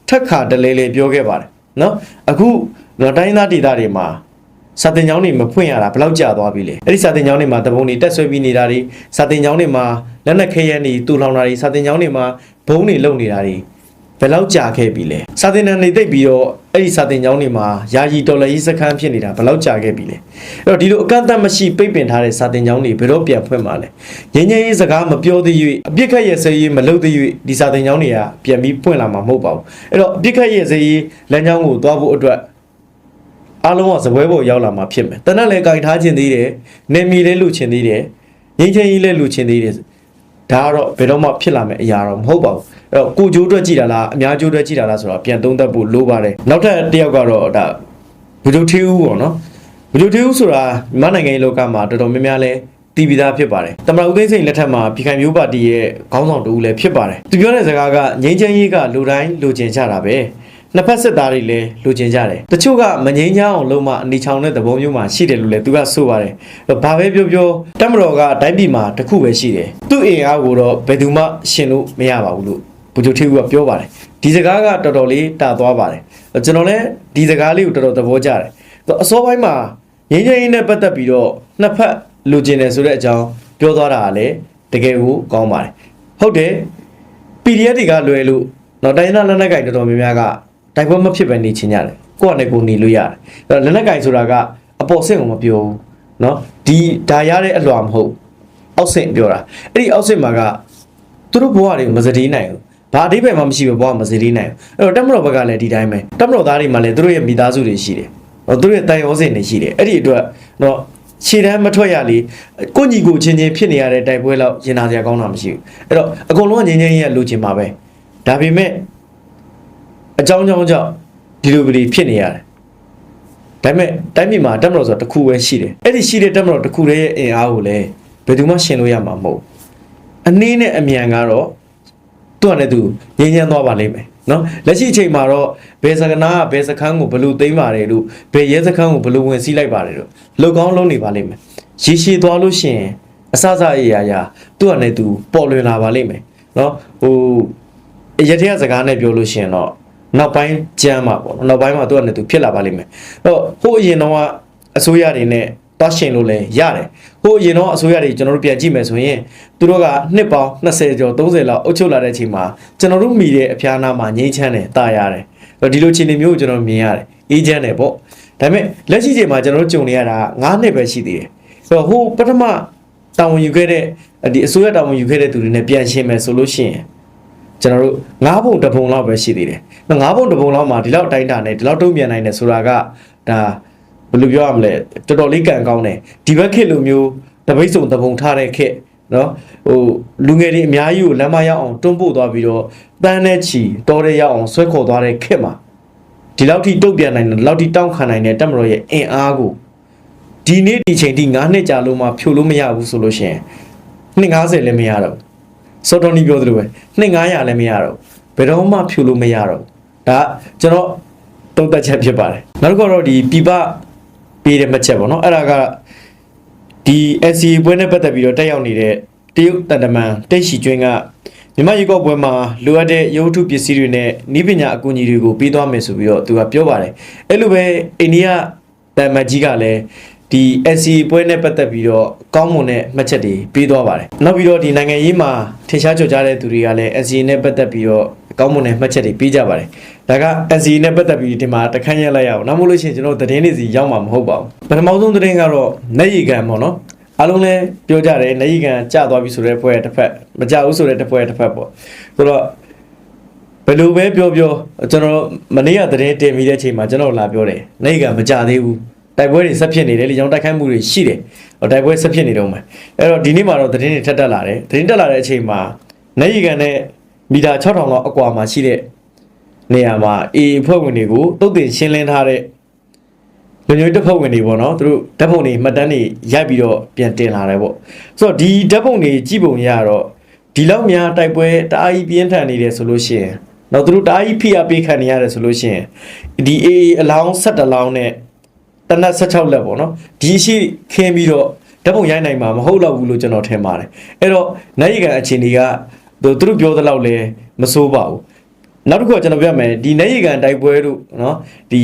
ထက်ခါတလဲလဲပြောခဲ့ပါတယ်နော်အခုတော့တိုင်းသားဒေသတွေမှာစာတင်ကျောင်းတွေမဖွင့်ရတာဘယ်လောက်ကြာသွားပြီလဲအဲ့ဒီစာတင်ကျောင်းတွေမှာတပုံတွေတက်ဆွဲပြီးနေတာတွေစာတင်ကျောင်းတွေမှာလက်နက်ခဲယမ်းတွေတူလောင်တာတွေစာတင်ကျောင်းတွေမှာဘုံတွေလုံနေတာတွေ ဘယ်လောက်ကြာခဲ့ပြီလဲစာတင်တန်တွေတိတ်ပြီးတော့အဲ့ဒီစာတင်ကျောင်းတွေမှာယာယီတော်လည်းစခန်းဖြစ်နေတာဘယ်လောက်ကြာခဲ့ပြီလဲအဲ့တော့ဒီလိုအကန့်အသတ်မရှိပိတ်ပင်ထားတဲ့စာတင်ကျောင်းတွေဘယ်တော့ပြန်ဖွင့်မှာလဲငင်းငင်းရေးစကားမပြောသေး၍အပြစ်ခတ်ရဲ့စေးရေးမလုပ်သေး၍ဒီစာတင်ကျောင်းတွေကပြန်ပြီးဖွင့်လာမှာမဟုတ်ပါဘူးအဲ့တော့အပြစ်ခတ်ရဲ့စေးရေးလမ်းကြောင်းကိုသွားဖို့အတွက်အားလုံးကစပွဲပေါ်ရောက်လာမှာဖြစ်မယ်တနက်လည်းကြိုင်ထားခြင်းသေးတယ်နေမီလည်းလူချင်းသေးတယ်ငင်းချင်းကြီးလည်းလူချင်းသေးတယ် ဒါကတော့ဘယ်တော့မှဖြစ်လာမယ့်အရာတော့မဟုတ်ပါဘူးအဲ့တော့ကိုကျိုးအတွက်ကြည့်တာလားအများကျိုးအတွက်ကြည့်တာလားဆိုတော့ပြန်သုံးသပ်ဖို့လိုပါတယ်နောက်ထပ်တစ်ယောက်ကတော့ဒါဗီဒီယိုထေးဦးပေါ့နော်ဗီဒီယိုထေးဦးဆိုတာမြန်မာနိုင်ငံရေးလောကမှာတော်တော်များများလဲတည်ပြီးသားဖြစ်ပါတယ်တမန်ဦးသိန်းစိန်လက်ထက်မှာပြည်ခိုင်မျိုးပါတီရဲ့ခေါင်းဆောင်တူလည်းဖြစ်ပါတယ်သူပြောတဲ့စကားကငင်းချမ်းရေးကလူတိုင်းလူကျင်ကြတာပဲ နှစ်ဖက်စစ်သားတွေလည်းလူကျင်ကြတယ်တချို့ကမငိမ့်ချအောင်လုံးမအနီချောင်တဲ့သဘောမျိုးမှာရှိတယ်လို့လည်းသူကဆိုပါတယ်ဘာပဲပြောပြောတက်မတော်ကတိုင်းပြည်မှာတစ်ခုပဲရှိတယ်သူ့အင်အားကိုတော့ဘယ်သူမှရှင်လို့မရပါဘူးလို့ဗိုလ်ချုပ်ထေးဦးကပြောပါတယ်ဒီစကားကတော်တော်လေးတာသွားပါတယ်ကျွန်တော်လည်းဒီစကားလေးကိုတော်တော်သဘောကျတယ်အစောပိုင်းမှာငင်းချင်းနဲ့ပတ်သက်ပြီးတော့နှစ်ဖက်လူကျင်တယ်ဆိုတဲ့အကြောင်းပြောသွားတာကလည်းတကယ်ကိုကောင်းပါတယ်ဟုတ်တယ် PDF တွေကလွယ်လို့တော့တိုင်းသားလက်နက်ကင်တော်တော်များများက တိုက်ပွဲမဖြစ်ပဲနေချင်ကြတယ်ကိုယ့်အနေကိုယ်နေလို့ရတယ်အဲ့တော့လက်နက်ကင်ဆိုတာကအပေါ်ဆင့်ကိုမပြောဘူးเนาะဒီဒါရတဲ့အလွှာမဟုတ်အောက်ဆင့်ပြောတာအဲ့ဒီအောက်ဆင့်မှာကသူတို့ဘဝတွေကိုမစတေးနိုင်ဘူးဘာအဓိပ္ပာယ်မှမရှိဘူးဘဝမစတေးနိုင်ဘူးအဲ့တော့တက်မတော်ဘက်ကလည်းဒီတိုင်းပဲတက်မတော်သားတွေမှာလည်းသူတို့ရဲ့မိသားစုတွေရှိတယ်ဟောသူတို့ရဲ့တန်ရောစင်တွေရှိတယ်အဲ့ဒီအတွက်เนาะခြေတန်းမထွက်ရလေကိုညီကိုချင်းချင်းဖြစ်နေရတဲ့တိုက်ပွဲလောက်ရင်နာစရာကောင်းတာမရှိဘူးအဲ့တော့အကုန်လုံးကငင်းငင်းရဲ့လိုချင်ပါပဲဒါပေမဲ့ အကြောင်းကြောင့်ကြောင့်ဒီလိုပလီဖြစ်နေရတယ်ဒါပေမဲ့တိုင်းပြည်မှာတက်မတော်ဆိုတာတစ်ခုပဲရှိတယ်အဲ့ဒီရှိတဲ့တက်မတော်တစ်ခုတည်းရဲ့အင်အားကိုလည်းဘယ်သူမှရှင်လို့ရမှာမဟုတ်ဘူးအနည်းနဲ့အမြန်ကတော့သူ့အနေနဲ့သူငြင်းချမ်းသွားပါလိမ့်မယ်နော်လက်ရှိအချိန်မှာတော့ဘယ်စကနာကဘယ်စခန်းကိုဘယ်လိုသိမ်းပါတယ်လို့ဘယ်ရဲစခန်းကိုဘယ်လိုဝင်စီးလိုက်ပါတယ်လို့လောက်ကောင်းလုံးနေပါလိမ့်မယ်ရေရှည်သွားလို့ရှိရင်အစစအရာရာသူ့အနေနဲ့သူပေါ်လွင်လာပါလိမ့်မယ်နော်ဟိုရတဲ့စကားနဲ့ပြောလို့ရှိရင်တော့ နောက်ပိုင်းကြမ်းမှာပေါ့နော်နောက်ပိုင်းမှာသူ့အနေနဲ့သူဖြစ်လာပါလိမ့်မယ်အဲ့တော့ဟိုအရင်တော့ကအစိုးရတွေနဲ့တွားရှင်လို့လည်းရတယ်ဟိုအရင်တော့အစိုးရတွေကျွန်တော်တို့ပြန်ကြည့်မယ်ဆိုရင်သူတို့ကနှစ်ပေါင်း20ကျော်30လောက်အုပ်ချုပ်လာတဲ့အချိန်မှာကျွန်တော်တို့မိတဲ့အဖျားနာမှာငြိမ်းချမ်းတယ်တာရတယ်အဲ့တော့ဒီလိုခြေနေမျိုးကိုကျွန်တော်မြင်ရတယ်အေးချမ်းတယ်ပေါ့ဒါပေမဲ့လက်ရှိချိန်မှာကျွန်တော်တို့ကြုံနေရတာ9နှစ်ပဲရှိသေးတယ်ဆိုတော့ဟိုပထမတာဝန်ယူခဲ့တဲ့ဒီအစိုးရတာဝန်ယူခဲ့တဲ့သူတွေနဲ့ပြန်ရှင်းမယ်ဆိုလို့ရှိရင် ကျွန်တော်တို့၅ဘုံတစ်ဘုံလောက်ပဲရှိသေးတယ်။၅ဘုံတစ်ဘုံလောက်မှာဒီလောက်တိုင်းတာနဲ့ဒီလောက်တုံ့ပြန်နိုင်တယ်ဆိုတာကဒါဘယ်လိုပြောရမလဲတော်တော်လေးကံကောင်းတယ်။ဒီဘက်ခေတ်လိုမျိုးတပိတ်စုံတပုံထားတဲ့ခေတ်နော်ဟိုလူငယ်တွေအများကြီးကိုလမ်းမရောက်အောင်တွန်းပို့သွားပြီးတော့တန်းနဲ့ချီတော်တဲ့ရောက်အောင်ဆွဲခေါ်သွားတဲ့ခေတ်မှာဒီလောက်ထိတုတ်ပြန်နိုင်တယ်ဒီလောက်ထိတောင်းခံနိုင်တဲ့တက်မတော်ရဲ့အင်အားကိုဒီနေ့ဒီချိန်ထိ9နှစ်ကြာလို့မှဖြိုလို့မရဘူးဆိုလို့ရှိရင်နှစ်90လည်းမရတော့ဘူး စောတော်နီပြောသလိုပဲနှစ်900လည်းမရတော့ဘူးဘယ်တော့မှဖြူလို့မရတော့ဘူးဒါကျွန်တော်တုံးသက်ချက်ဖြစ်ပါတယ်နောက်တစ်ခုတော့ဒီပြပပေးတဲ့မှတ်ချက်ပေါ့နော်အဲ့ဒါကဒီ SCA ပွဲနဲ့ပတ်သက်ပြီးတော့တက်ရောက်နေတဲ့တရုတ်တန်တမန်တိတ်ရှိကျွင်းကမြန်မာရေကော့ပွဲမှာလိုအပ်တဲ့ရုပ်ထုပစ္စည်းတွေနဲ့ဤပညာအကူအညီတွေကိုပေးသွားမယ်ဆိုပြီးတော့သူကပြောပါတယ်အဲ့လိုပဲအိန္ဒိယတန်မတ်ကြီးကလည်း ဒီ SC ပွဲနဲ့ပတ်သက်ပြီးတော့ကောင်းမွန်တဲ့မှတ်ချက်တွေပေးသွားပါတယ်။နောက်ပြီးတော့ဒီနိုင်ငံရေးမှာထင်ရှားကြော်ကြားတဲ့သူတွေကလည်း SC နဲ့ပတ်သက်ပြီးတော့ကောင်းမွန်တဲ့မှတ်ချက်တွေပေးကြပါတယ်။ဒါက SC နဲ့ပတ်သက်ပြီးဒီမှာတခန်းရက်လိုက်ရအောင်။နောက်မို့လို့ရှိရင်ကျွန်တော်သတင်းတွေစီရောက်မှာမဟုတ်ပါဘူး။ပထမဆုံးသတင်းကတော့နေရီကန်ပေါ့နော်။အားလုံးလည်းပြောကြတယ်နေရီကန်ကျသွားပြီဆိုတဲ့ပွဲတစ်ဖက်မကြဘူးဆိုတဲ့တစ်ပွဲတစ်ဖက်ပေါ့။ဆိုတော့ဘယ်လိုပဲပြောပြောကျွန်တော်မနေ့ကသတင်းတင်ပြီးတဲ့အချိန်မှာကျွန်တော်လာပြောတယ်နေရီကန်မကြသေးဘူး။ တိုက်ပွဲတွေဆက်ဖြစ်နေတယ်လေကြောင့်တိုက်ခိုက်မှုတွေရှိတယ်ဟိုတိုက်ပွဲဆက်ဖြစ်နေတော့မယ်အဲ့တော့ဒီနေ့မှာတော့သတင်းတွေထက်တက်လာတယ်သတင်းတက်လာတဲ့အချိန်မှာနေရီကန်နဲ့မီတာ6000လောက်အကွာမှာရှိတဲ့နေရာမှာအေအဖွဲ့ဝင်တွေကိုတုတ်တင်ရှင်းလင်းထားတဲ့လူမျိုးတပ်ဖွဲ့ဝင်တွေပေါ့နော်သူတို့ဓာတ်ပုံတွေမှတ်တမ်းတွေရိုက်ပြီးတော့ပြန်တင်လာတယ်ပေါ့ဆိုတော့ဒီဓာတ်ပုံတွေကြည့်ပုံရတော့ဒီလောက်များတိုက်ပွဲတအားကြီးပြင်းထန်နေတယ်ဆိုလို့ရှိရင်တော့သူတို့တအားကြီးဖိအားပေးခံနေရတယ်ဆိုလို့ရှိရင်ဒီအေအလောင်း17လောင်းနဲ့ တနက်16လက်ပေါ့နော်ဒီရှိခင်းပြီးတော့ဓာတ်ပုံရိုက်နိုင်မှာမဟုတ်တော့ဘူးလို့ကျွန်တော်ထင်ပါတယ်အဲ့တော့နိုင်ရီကန်အခြေအနေကသူသူတို့ပြောသလောက်လဲမစိုးပါဘူးနောက်တစ်ခုကကျွန်တော်ပြောမယ်ဒီနိုင်ရီကန်တိုက်ပွဲတို့နော်ဒီ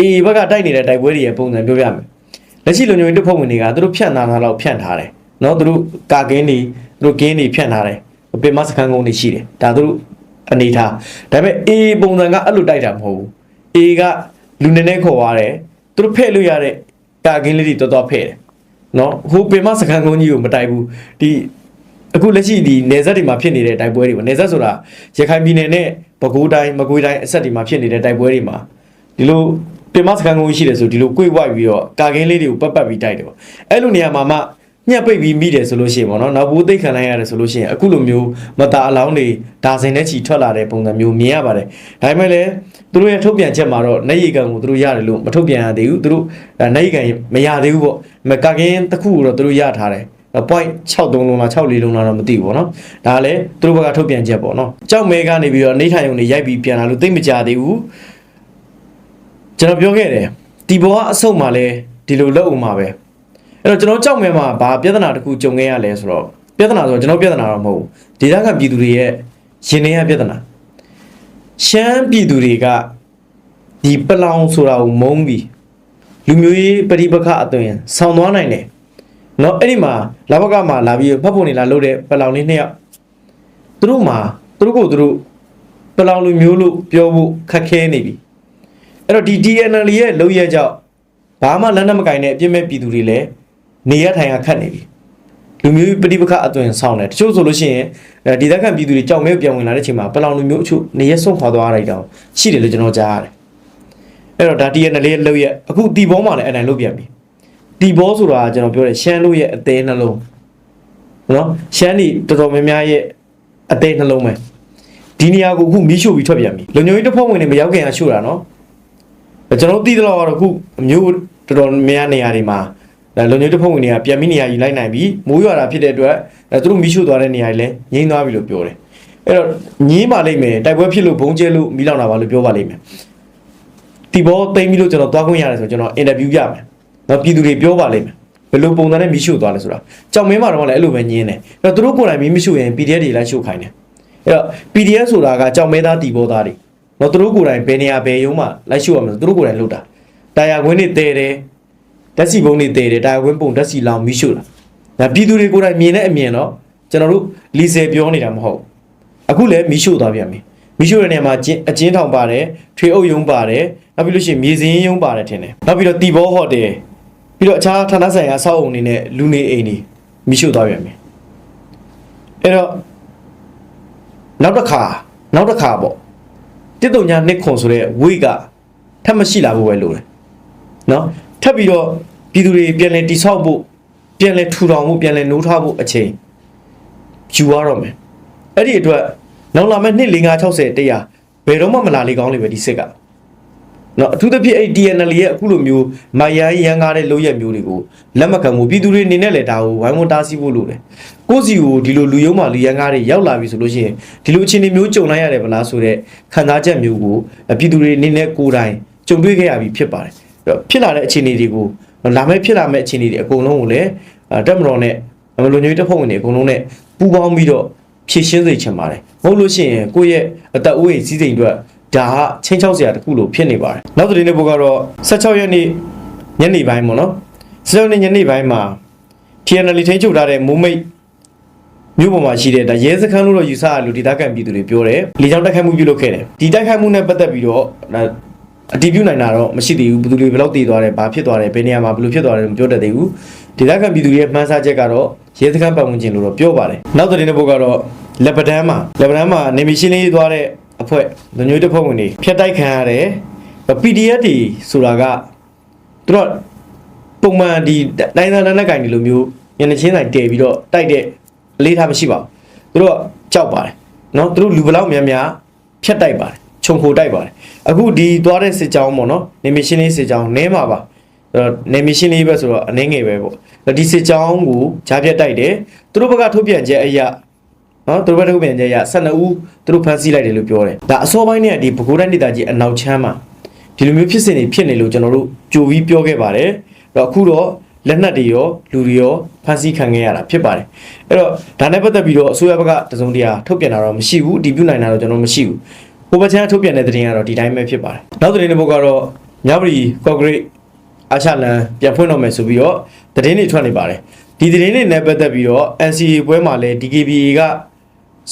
အေဘက်ကတိုက်နေတဲ့တိုက်ပွဲတွေရဲ့ပုံစံပြောပြမယ်လက်ရှိလူမျိုးတွေဖွဲ့ဝင်တွေကသူတို့ဖြန့်ထားတာတော့ဖြန့်ထားတယ်နော်သူတို့ကာကင်းတွေသူတို့ကင်းတွေဖြန့်ထားတယ်ပင်မစခန်းကုန်းတွေရှိတယ်ဒါသူတို့အနေထားဒါပေမဲ့အေပုံစံကအဲ့လိုတိုက်တာမဟုတ်ဘူးအေကလူနေနေခေါ်သွားတယ် သူတို့ဖဲ့လို့ရတဲ့ကာကင်းလေးတွေတော်တော်ဖဲ့တယ်နော်ဟိုပင်မစကန်ကုန်းကြီးကိုမတိုက်ဘူးဒီအခုလက်ရှိဒီနေဆက်တွေမှာဖြစ်နေတဲ့တိုက်ပွဲတွေပေါ့နေဆက်ဆိုတာရခိုင်ပြည်နယ်နဲ့ပဲခူးတိုင်းမကွေးတိုင်းအဆက်တွေမှာဖြစ်နေတဲ့တိုက်ပွဲတွေမှာဒီလိုပင်မစကန်ကုန်းကြီးရှိတယ်ဆိုဒီလို꿰ဝိုက်ပြီးတော့ကာကင်းလေးတွေကိုပတ်ပတ်ပြီးတိုက်တယ်ပေါ့အဲ့လိုနေရာမှာမှ ညှက်ပိတ်ပြီးမိတယ်ဆိုလို့ရှိရင်ပေါ့နော်နောက်ဘူးသိပ်ခံလိုက်ရတယ်ဆိုလို့ရှိရင်အခုလိုမျိုးမတာအလောင်းတွေဒါစင်နဲ့ချီထွက်လာတဲ့ပုံစံမျိုးမြင်ရပါတယ်ဒါပေမဲ့လည်းသူတို့ရဲ့ထုတ်ပြန်ချက်မှာတော့နေရီကန်ကိုသူတို့ရတယ်လို့မထုတ်ပြန်ရသေးဘူးသူတို့နေရီကန်မရသေးဘူးပေါ့မကကင်းတစ်ခုကိုတော့သူတို့ရထားတယ် point 63လုံးလား64လုံးလားတော့မသိဘူးပေါ့နော်ဒါကလည်းသူတို့ဘက်ကထုတ်ပြန်ချက်ပေါ့နော်ကြောက်မဲကနေပြီးတော့နေထိုင်ုံတွေရိုက်ပြီးပြန်လာလို့သိမကြသေးဘူးကျွန်တော်ပြောခဲ့တယ်ဒီဘောကအဆုတ်မှာလဲဒီလိုလုပ်အောင်မှာပဲ အဲ့တော့ကျွန်တော်ကြောက်မဲမှာဘာပြဿနာတစ်ခုကြုံခဲ့ရလဲဆိုတော့ပြဿနာဆိုတော့ကျွန်တော်ပြဿနာတော့မဟုတ်ဘူးဒေသခံပြည်သူတွေရဲ့ရင်ထဲရပြဿနာရှမ်းပြည်သူတွေကဒီပလောင်ဆိုတာကိုမုန်းပြီးလူမျိုးရေးပဋိပက္ခအသွင်ဆောင်းသွားနိုင်တယ်เนาะအဲ့ဒီမှာလာဘကမှာလာပြီးဖတ်ဖို့နေလာလို့တဲ့ပလောင်လေးနှစ်ယောက်သူတို့မှာသူတို့ကိုသူတို့ပလောင်လူမျိုးလို့ပြောဖို့ခက်ခဲနေပြီအဲ့တော့ဒီ DNL ရဲ့လုံရကြောင့်ဘာမှလက်နက်မကင်တဲ့အပြစ်မဲ့ပြည်သူတွေလည်း နေရထိုင်ရခတ်နေပြီလူမျိုးပဋိပက္ခအသွင်ဆောင်တယ်တချို့ဆိုလို့ရှိရင်အဲဒီသက်ခံပြည်သူတွေကြောက်မဲပြန်ဝင်လာတဲ့ချိန်မှာပလောင်လူမျိုးအချို့နေရဆုံးခွာသွားရတဲ့တောင်ရှိတယ်လို့ကျွန်တော်ကြားရတယ်အဲ့တော့ဒါ DNL ရဲ့လုံရအခုတီဘောမှာလည်းအဲ့တိုင်းလုပ်ပြန်ပြီတီဘောဆိုတာကျွန်တော်ပြောတယ်ရှမ်းလို့ရဲ့အသေးနှလုံးနော်ရှမ်းဒီတော်တော်များများရဲ့အသေးနှလုံးပဲဒီနေရာကိုအခုမီးရှို့ပြီးထွက်ပြန်ပြီလုံညုံကြီးတစ်ဖက်ဝင်နေမရောက်ခင်ကရှို့တာနော်ကျွန်တော်သိသလောက်ကတော့အခုအမျိုးတော်တော်များနေရာတွေမှာဒါ လုံညုံတစ်ဖက်ဝင်တွေကပြန်ပြီးနေရာယူလိုက်နိုင်ပြီမိုးရွာတာဖြစ်တဲ့အတွက်အဲသူတို့မီးရှို့သွားတဲ့နေရာတွေလည်းငြိမ်းသွားပြီလို့ပြောတယ်အဲ့တော့ညင်းပါလိမ့်မယ်တိုက်ပွဲဖြစ်လို့ဘုံကျဲလို့မိလောက်တာပါလို့ပြောပါလိမ့်မယ်ဒီဘောသိမ်းပြီးလို့ကျွန်တော်သွားခွင့်ရတယ်ဆိုကျွန်တော်အင်တာဗျူးရမယ်နော်ပြည်သူတွေပြောပါလိမ့်မယ်ဘယ်လိုပုံစံနဲ့မိရှုသွားလဲဆိုတာကြောင်မင်းမှာတော့လည်းအဲ့လိုပဲညင်းတယ်အဲ့တော့သူတို့ကိုယ်တိုင်မိမရှို့ရင် PDF တွေလိုက်ရှုခိုင်းတယ်အဲ့တော့ PDF ဆိုတာကကြောင်မဲသားတီဘောသားတွေနော်သူတို့ကိုယ်တိုင်ဘယ်နေရာဘယ်ရုံးမှာလိုက်ရှုရမလဲသူတို့ကိုယ်တိုင်လုပ်တာတာယာခွင်းတွေတဲတယ် ဓာတ်စီပုံတွေတဲတယ်တာယာခွင်းပုံဓာတ်စီလောင်မိရှုတာဒါပြည်သူတွေကိုယ်တိုင်မြင်တဲ့အမြင်တော့ကျွန်တော်တို့လီဆယ်ပြောနေတာမဟုတ်ဘူးအခုလည်းမီးရှို့သွားပြန်ပြီမီးရှို့တဲ့နေရာမှာကျင်းအကျင်းထောင်ပါတယ်ထွေအုပ်ယုံပါတယ်နောက်ပြီးလို့ရှိရင်မြေစင်းယုံပါတယ်ထင်တယ်နောက်ပြီးတော့တီဘောဟိုတယ်ပြီးတော့အခြားဌာနဆိုင်ရာအဆောက်အုံတွေနဲ့လူနေအိမ်တွေမီးရှို့သွားပြန်ပြီအဲ့တော့နောက်တစ်ခါနောက်တစ်ခါပေါ့တစ်တုံညာနှစ်ခွန်ဆိုတဲ့ဝိတ်ကထပ်မရှိလာဘူးပဲလို့တယ်နော် ထပ်ပြီးတော့ပြည်သူတွေပြန်လဲတိဆောက်ဖို့ပြန်လဲထူထောင်ဖို့ပြန်လဲနိုးထဖို့အချိန်ယူရတော့မယ်အဲ့ဒီအတွက်နောက်လာမယ့်နှစ်5 60 100ဘယ်တော့မှမလာလေကောင်းလေပဲဒီစစ်ကနော်အထူးသဖြင့်အဲ့ TNL ရဲ့အခုလိုမျိုးမိုင်ရိုင်းရန်ကားတဲ့လုပ်ရက်မျိုးတွေကိုလက်မခံဘူးပြည်သူတွေအနေနဲ့လည်းဒါကိုဝိုင်းဝန်းတားဆီးဖို့လိုတယ်ကိုယ့်စီကိုဒီလိုလူယုံမှလူရန်ကားတွေရောက်လာပြီဆိုလို့ရှိရင်ဒီလိုအခြေအနေမျိုးကြုံလိုက်ရတယ်ဗလားဆိုတော့ခံစားချက်မျိုးကိုပြည်သူတွေအနေနဲ့ကိုယ်တိုင်ကြုံတွေ့ခဲ့ရပြီဖြစ်ပါတယ်အဲ့တော့ ဖြစ်လာတဲ့အခြေအနေတွေကိုလာမယ့်ဖြစ်လာမယ့်အခြေအနေတွေအကုန်လုံးကိုလည်းတက်မတော်နဲ့မလိုညွေးတက်ဖို့ဝင်နေအကုန်လုံးနဲ့ပူးပေါင်းပြီးတော့ဖြည့်ရှင်းစေချင်ပါတယ်မဟုတ်လို့ရှိရင်ကိုယ့်ရဲ့အသက်အိုးအိမ်စည်းစိမ်အတွက်ဒါကချင်းချောက်စရာတစ်ခုလိုဖြစ်နေပါတယ်နောက်သတင်းတစ်ပုဒ်ကတော့16ရက်နေ့ညနေပိုင်းပေါ့နော်16ရက်နေ့ညနေပိုင်းမှာ TNL ထိန်းချုပ်ထားတဲ့မိုးမိတ်မြို့ပေါ်မှာရှိတဲ့ဒါရဲစခန်းလို့တော့ယူဆရလူဒေသခံပြည်သူတွေပြောတယ်လေကြောင်းတိုက်ခိုက်မှုပြုလုပ်ခဲ့တယ်ဒီတိုက်ခိုက်မှုနဲ့ပတ်သက်ပြီးတော့ဒါ အတည်ပြုနိုင်တာတော့မရှိသေးဘူးဘယ်သူတွေဘယ်လောက်တည်သွားတယ်ဘာဖြစ်သွားတယ်ဘယ်နေရာမှာဘယ်လိုဖြစ်သွားတယ်မပြောတတ်သေးဘူးဒေသခံပြည်သူတွေရဲ့မှန်းဆချက်ကတော့ရဲစခန်းပတ်ဝန်းကျင်လို့တော့ပြောပါတယ်နောက်သတင်းတစ်ပုဒ်ကတော့လက်ပတန်းမှာလက်ပတန်းမှာနေမီရှင်းလေးသွားတဲ့အဖွဲ့လူမျိုးတစ်ဖွဲ့ဝင်တွေဖျက်တိုက်ခံရတယ် PDF တွေဆိုတာကသူတို့ပုံမှန်ဒီတိုင်းသားလက်နက်ကင်တွေလိုမျိုးညနေချင်းတိုင်းတည်ပြီးတော့တိုက်တဲ့အလေးထားမရှိပါဘူးသူတို့ကကြောက်ပါတယ်နော်သူတို့လူဘလောက်များများဖျက်တိုက်ပါတယ် ခြုံခိုတိုက်ပါတယ်အခုဒီသွားတဲ့စစ်ကြောင်းပေါ့နော်နေမီရှင်းလေးစစ်ကြောင်းနဲမှာပါအဲ့တော့နေမီရှင်းလေးပဲဆိုတော့အနှင်းငယ်ပဲပေါ့ဒီစစ်ကြောင်းကိုဂျားပြတ်တိုက်တယ်သူတို့ဘက်ကထုတ်ပြန်ချက်အရာနော်သူတို့ဘက်ထုတ်ပြန်ချက်ရ12ဦးသူတို့ဖမ်းဆီးလိုက်တယ်လို့ပြောတယ်ဒါအစောပိုင်းနဲ့ဒီဘကိုးတိုင်းဒေသကြီးအနောက်ချမ်းမှာဒီလိုမျိုးဖြစ်စဉ်တွေဖြစ်နေလို့ကျွန်တော်တို့ကြိုပြီးပြောခဲ့ပါတယ်တော့အခုတော့လက်နက်တွေရောလူတွေရောဖမ်းဆီးခံခဲ့ရတာဖြစ်ပါတယ်အဲ့တော့ဒါနဲ့ပတ်သက်ပြီးတော့အစိုးရဘက်ကတစုံတရာထုတ်ပြန်တာတော့မရှိဘူးဒီပြုနိုင်တာတော့ကျွန်တော်မရှိဘူး ဟိုဘချမ်းထုတ်ပြန်တဲ့သတင်းကတော့ဒီတိုင်းပဲဖြစ်ပါတယ်နောက်သတင်းတစ်ပုဒ်ကတော့ညပရီကော့ဂရိတ်အာရှလန်ပြန်ဖွင့်တော့မယ်ဆိုပြီးတော့သတင်းတွေထွက်နေပါတယ်ဒီသတင်းတွေနဲ့ပတ်သက်ပြီးတော့ NCA ပွဲမှာလည်း DKBA က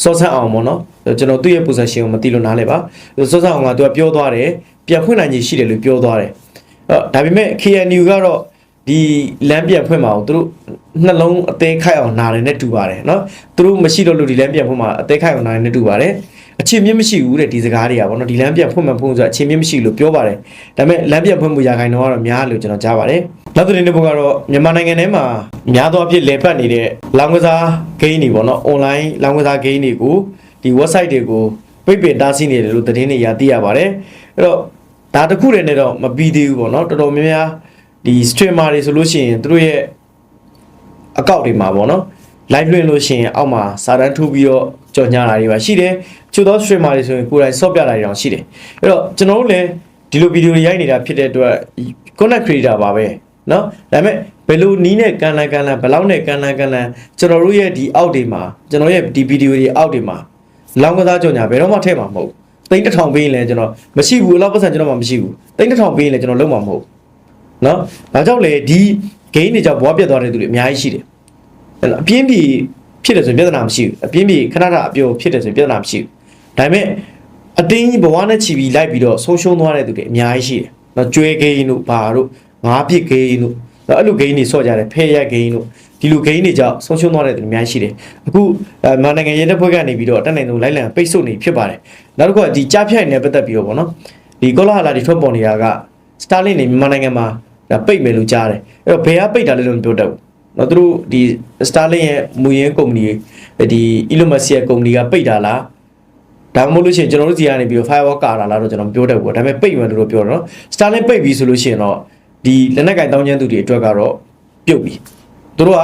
စောဆန့်အောင်ပေါ့နော်ကျွန်တော်သူ့ရဲ့ position ကိုမသိလို့နားလဲပါစောဆန့်အောင်ကသူကပြောသွားတယ်ပြန်ဖွင့်နိုင်ခြင်းရှိတယ်လို့ပြောသွားတယ်အဲဒါပေမဲ့ KNU ကတော့ဒီလမ်းပြန်ဖွင့်မှာအောင်သူတို့နှလုံးအသေးခိုက်အောင်နားတယ်နဲ့တူပါတယ်နော်သူတို့မရှိတော့လို့ဒီလမ်းပြန်ဖွင့်မှာအသေးခိုက်အောင်နားတယ်နဲ့တူပါတယ် အချင်းမြင့်မရှိဘူးတဲ့ဒီစကားတွေကပေါ့နော်ဒီလမ်းပြန်ဖွင့်မှဖွင့်ဆိုအချင်းမြင့်မရှိလို့ပြောပါတယ်ဒါပေမဲ့လမ်းပြန်ဖွင့်မှုရာခိုင်နှုန်းကတော့များလို့ကျွန်တော်ကြားပါတယ်နောက်သတင်းတစ်ပုဒ်ကတော့မြန်မာနိုင်ငံထဲမှာများသောအားဖြင့်လဲပတ်နေတဲ့လောင်းကစားဂိမ်းတွေပေါ့နော် online လောင်းကစားဂိမ်းတွေကိုဒီ website တွေကိုပိတ်ပင်တားဆီးနေတယ်လို့သတင်းတွေရသိရပါတယ်အဲ့တော့ဒါတစ်ခုတည်းနဲ့တော့မပြီးသေးဘူးပေါ့နော်တော်တော်များများဒီ streamer တွေဆိုလို့ရှိရင်သူတို့ရဲ့အကောက်တွေမှာပေါ့နော် live လွှင့်လို့ရှိရင်အောက်မှာစာတန်းထိုးပြီးတော့ကြော်ညာတာတွေပါရှိတယ် ချို့သော streamer တွေဆိုရင်ကိုယ်တိုင်ဆော့ပြတာတွေတောင်ရှိတယ်အဲ့တော့ကျွန်တော်တို့လည်းဒီလိုဗီဒီယိုတွေရိုက်နေတာဖြစ်တဲ့အတွက် content creator ပါပဲเนาะဒါပေမဲ့ဘယ်လိုနီးနဲ့ကန်လန်ကန်လန်ဘယ်လောက်နဲ့ကန်လန်ကန်လန်ကျွန်တော်တို့ရဲ့ဒီအောက်တွေမှာကျွန်တော်ရဲ့ဒီဗီဒီယိုတွေအောက်တွေမှာလောင်းကစားကြော်ညာဘယ်တော့မှထည့်မှာမဟုတ်ဘူးသိန်းတစ်ထောင်ပေးရင်လည်းကျွန်တော်မရှိဘူးအဲ့လောက်ပတ်စံကျွန်တော်မှမရှိဘူးသိန်းတစ်ထောင်ပေးရင်လည်းကျွန်တော်လုံးမှာမဟုတ်ဘူးเนาะဒါကြောင့်လေဒီ game တွေကြောင့်ဘွားပြတ်သွားတဲ့သူတွေအများကြီးရှိတယ် အဲ့တော့အပြင်းပြေဖြစ်တယ်ဆိုရင်ပြဿနာမရှိဘူးအပြင်းပြေခဏခဏအပြိုဖြစ်တယ်ဆိုရင်ပြဿနာမရှိဘူး ဒါပေမဲ့အတင်းကြီးဘဝနဲ့ချီပြီးလိုက်ပြီးတော့ဆုံးရှုံးသွားတဲ့သူတွေအများကြီးရှိတယ်နော်ကျွဲဂိမ်းတို့ဘာတို့ငါးပြစ်ဂိမ်းတို့နော်အဲ့လိုဂိမ်းတွေဆော့ကြတယ်ဖဲရက်ဂိမ်းတို့ဒီလိုဂိမ်းတွေကြောင့်ဆုံးရှုံးသွားတဲ့သူတွေအများကြီးရှိတယ်အခုအဲမြန်မာနိုင်ငံရဲတပ်ဖွဲ့ကနေပြီးတော့တက်နိုင်ဆုံးလိုက်လံပိတ်ဆို့နေဖြစ်ပါတယ်နောက်တစ်ခုကဒီကြားဖြတ်နေပတ်သက်ပြီးတော့ဗောနော်ဒီကောလာဟာလာဒီထွက်ပေါ်နေတာကစတာလင်နေမြန်မာနိုင်ငံမှာဒါပိတ်မယ်လို့ကြားတယ်အဲ့တော့ဘယ်ကပိတ်တာလဲလို့မပြောတတ်ဘူးနော်သူတို့ဒီ Starlink ရဲ့မူရင်းကုမ္ပဏီဒီ Elon Musk ရဲ့ကုမ္ပဏီကပိတ်တာလား ဒါမှမဟုတ်လို့ရှိရင်ကျွန်တော်တို့စီကနေပြီးတော့ firewall ကာတာလားတော့ကျွန်တော်မပြောတတ်ဘူးဒါပေမဲ့ပိတ်မယ်လို့တော့ပြောတယ်နော် Starlink ပိတ်ပြီဆိုလို့ရှိရင်တော့ဒီလက်နက်ကင်တောင်းကျမ်းသူတွေအတွက်ကတော့ပြုတ်ပြီသူတို့က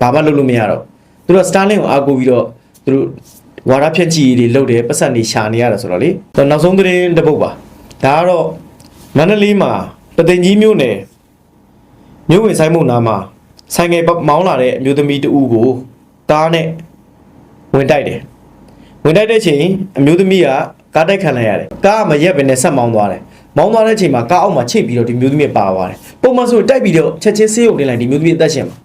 ဘာမှလုပ်လို့မရတော့သူတို့က Starlink ကိုအားကိုးပြီးတော့သူတို့ဝါဒဖြန့်ချီတွေလုပ်တယ်ပတ်စံတွေရှာနေရတယ်ဆိုတော့လေတော့နောက်ဆုံးသတင်းတစ်ပုဒ်ပါဒါကတော့မန္တလေးမှာပသိမ်ကြီးမြို့နယ်မြို့ဝင်ဆိုင်မှုနားမှာဆိုင်ငယ်မောင်းလာတဲ့အမျိုးသမီးတဦးကိုကားနဲ့ဝင်တိုက်တယ် ဝင်တိုက်တဲ့အချိန်အမျိုးသမီးကကားတိုက်ခံလိုက်ရတယ်ကားကမရက်ပဲနဲ့ဆက်မောင်းသွားတယ်မောင်းသွားတဲ့အချိန်မှာကားအောက်မှာချိတ်ပြီးတော့ဒီမျိုးသမီးပါသွားတယ်ပုံမှန်ဆိုတိုက်ပြီးတော့ချက်ချင်းဆေးရုံတင်လိုက်ဒီမျိုးသမီးအသက်ရှင်မှာ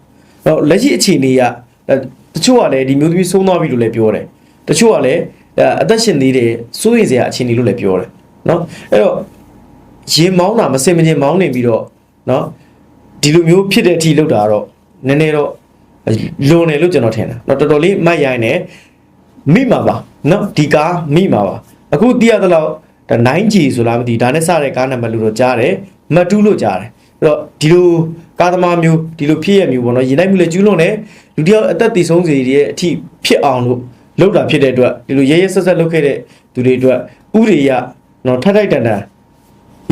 တော့လက်ရှိအခြေအနေကအဲတချို့ကလည်းဒီမျိုးသမီးဆုံးသွားပြီလို့လည်းပြောတယ်တချို့ကလည်းအဲအသက်ရှင်သေးတယ်စိုးရိမ်စရာအခြေအနေလို့လည်းပြောတယ်နော်အဲ့တော့ရင်မောင်းတာမစင်မချင်းမောင်းနေပြီးတော့နော်ဒီလိုမျိုးဖြစ်တဲ့အထိလောက်တာကတော့နည်းနည်းတော့လွန်တယ်လို့ကျွန်တော်ထင်တာနော်တော်တော်လေးမိုက်ရိုင်းတယ် မိမှာပါနော်ဒီကားမိမှာပါအခုသိရသလောက်ဒါ 9G ဆိုလားမသိဘူးဒါနဲ့စတဲ့ကားနံပါတ်လို့တော့ကြားတယ်မတူးလို့ကြားတယ်အဲ့တော့ဒီလိုကားသမားမျိုးဒီလိုဖြစ်ရမျိုးပေါ့နော်ရင်လိုက်မှုလည်းကျူးလွန်တယ်လူတစ်ယောက်အသက်တည်ဆုံးစေတဲ့အထိဖြစ်အောင်လို့လုပ်တာဖြစ်တဲ့အတွက်ဒီလိုရဲရဲဆက်ဆက်လုပ်ခဲ့တဲ့သူတွေအတွက်ဥရိယနော်ထပ်ထိုက်တန်တန်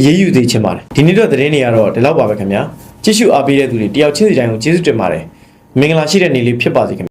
ရေးယူသေးချင်ပါတယ်ဒီနေ့တော့သတင်းတွေကတော့ဒီလောက်ပါပဲခင်ဗျာကြည့်ရှုအားပေးတဲ့သူတွေတယောက်ချင်းစီတိုင်းကိုကျေးဇူးတင်ပါတယ်မင်္ဂလာရှိတဲ့နေ့လေးဖြစ်ပါစေခင်ဗျာ